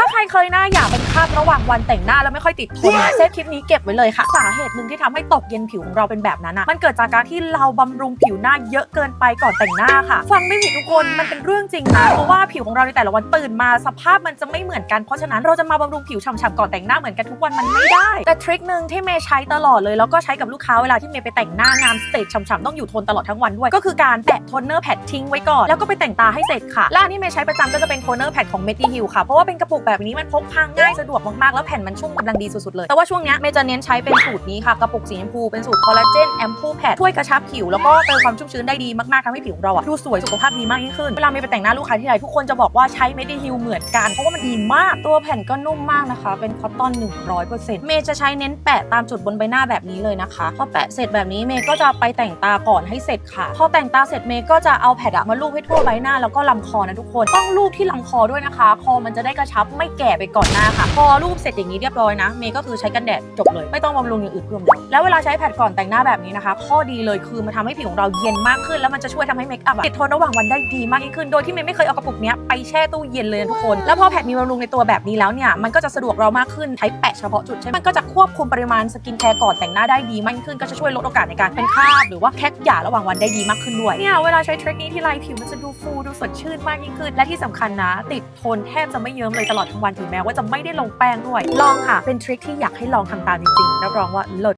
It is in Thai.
ถ้าใครเคยหน้าหยาบเป็นคราบระหว่างวันแต่งหน้าแล้วไม่ค่อยติดทนเนี่ยเซฟคลิปนี้เก็บไว้เลยค่ะ สาเหตุหนึ่งที่ทำให้ตกเย็นผิวของเราเป็นแบบนั้นอะมันเกิดจากการที่เราบำรุงผิวหน้าเยอะเกินไปก่อนแต่งหน้าค่ะ ฟังไม่ผิดทุกคนมันเป็นเรื่องจริงนะเพราะว่าผิวของเราในแต่ละวันตื่นมาสภาพมันจะไม่เหมือนกันเพราะฉะนั้นเราจะมาบำรุงผิวฉ่ำๆก่อนแต่งหน้าเหมือนกันทุกวันมันไม่ได้ แต่ทริคหนึ่งที่เมย์ใช้ตลอดเลยแล้วก็ใช้กับลูกค้าเวลาที่เมย์ไปแต่งหน้างานสเตจฉ่ำๆต้องอยู่ทนตลอดทั้งวันด้วย ก็คือการแปะโทนเนอร์แพดทิ้งไว้ก่อนแล้วก็ไปแต่งตาให้เสร็จค่ะและอันที่เมย์ใช้ประจำก็จะเป็นโทนเนอร์แพดของ m e d i h i l ค่ะเพราะว่าเป็นกระปุกแบบนี้มันพกพาง่ายสะดวกมากๆ แล้วแผ่นมันชุ่มกำลังดีสุดๆเลย แต่ว่าช่วงนี้เมย์จะเน้นใช้เป็นสูตรนี้ค่ะ กระปุกสีชมพูเป็นสูตรคอลลาเจนแอมพูแพดช่วยกระชับผิว แล้วก็เติมความชุ่มชื้นได้ดีมากๆทำให้ผิวของเราอะดูสวยสุขภาพดีมากยิ่งขึ้น เวลาเมย์ไปแต่งหน้าลูกค้าที่ไหนทุกคนจะบอกว่าใช้ m e d i h i l เหมือนกันเพราะว่ามันดีมากตัวแผ่นก็นุ่มมากนะคะ เป็นคอตตอน 100%เมย์จะใช้เน้นแปะตามจุดบนใบหน้าแบบนี้เลยนะคะพอแปะเสร็จแบบนี้เมย์ก็จะไปแต่งตาก่อนให้เสร็จค่ะพอแต่งตาเสร็จเมย์ก็จะเอาแผ่นอะมาลูบให้ทั่วใบหน้าแล้วก็ลำคอนะทุกคนต้องลูบที่ลำคอด้วยนะคะ คอมันจะได้กระชับไม่แก่ไปก่อนหน้าค่ะ พอลูบเสร็จอย่างนี้เรียบร้อยนะ เมย์ก็คือใช้กันแดดจบเลย ไม่ต้องบำรุงอย่างอื่นเพิ่มแล้วแล้วเวลาใช้แผ่นก่อนแต่งหน้าแบบนี้นะคะ ข้อดีเลยคือมันทำให้ผิวของเราเย็นมากขึ้น แล้วมันจะช่วยทำให้เมคอัพติดทนระหว่างวันได้ดีมากยิ่งขึ้น โดยที่เมย์ไม่เคยเอากระปุกนี้ไปแช่ตู้เย็นเลยทุกคน แล้วพอแผ่นมีบำรุงในตัวแบบนี้แล้วเนี่ยมันก็จะสะดวกเรามากขึ้นใช้แปะเฉพาะจุดใช่ไหมมันก็จะควบคุมปริมาณสกินแคร์ก่อนแต่งหน้าได้ดีมากยิ่งขึ้นก็จะช่วยลดโอกาสในการเป็นคราบหรือว่าแคกหยาระหว่างวันได้ดีมากขึ้นด้วยเนี่ยเวลาใช้เทคนิคนี้ที่ไรผิวมันจะดูฟูดูสดชื่นมากยิ่งขึ้นและที่สำคัญนะ ติดทนแทบจะไม่เยิ้มเลยตลอดทั้งวันถึงแม้ว่าจะไม่ได้ลงแป้งด้วย ลองค่ะ เป็นทริคที่อยากให้ลองทำตามจริงๆรับรองว่าเลิศ